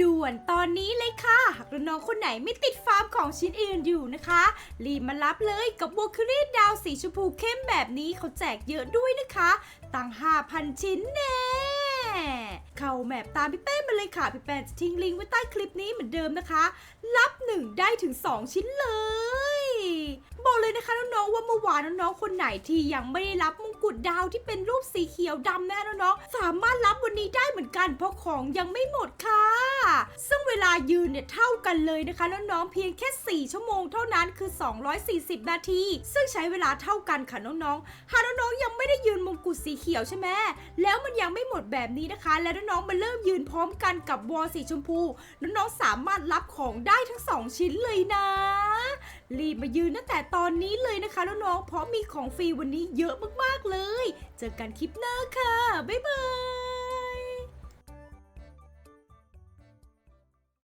ด่วนตอนนี้เลยค่ะ หากน้องคนไหนไม่ติดฟาร์มของชิ้นอื่นอยู่นะคะ รีบมารับเลยกับโบครีดาวสีชมพูเข้มแบบนี้เขาแจกเยอะด้วยนะคะ ตั้ง 5,000 ชิ้นแน่เข้าแมปตามพี่แป้มาเลยค่ะ พี่แป้จะทิ้งลิงก์ไว้ใต้คลิปนี้เหมือนเดิมนะคะ รับ 1 ได้ถึง 2 ชิ้นเลยบอกเลยนะคะน้องๆว่าเมื่อวานน้องๆคนไหนที่ยังไม่ได้รับมงกุฎดาวที่เป็นรูปสีเขียวดำนะคะน้องๆสามารถรับวันนี้ได้ กันเพราะของยังไม่หมดค่ะ ซึ่งเวลายืนเนี่ยเท่ากันเลยนะคะน้องๆเพียงแค่ 4 ชั่วโมงเท่านั้นคือ 240 นาที ซึ่งใช้เวลาเท่ากันค่ะน้องๆ หากน้องๆยังไม่ได้ยืนมงกุฎสีเขียวใช่ไหมแล้วมันยังไม่หมดแบบนี้นะคะ แล้วน้องๆมาเริ่มยืนพร้อมกันกับวอลสีชมพู น้องๆสามารถรับของได้ทั้ง 2 ชิ้นเลยนะ รีบมายืนตั้งแต่ตอนนี้เลยนะคะน้องๆเพราะมีของฟรีวันนี้เยอะมากๆเลย เจอกันคลิปหน้าค่ะ บ๊ายบาย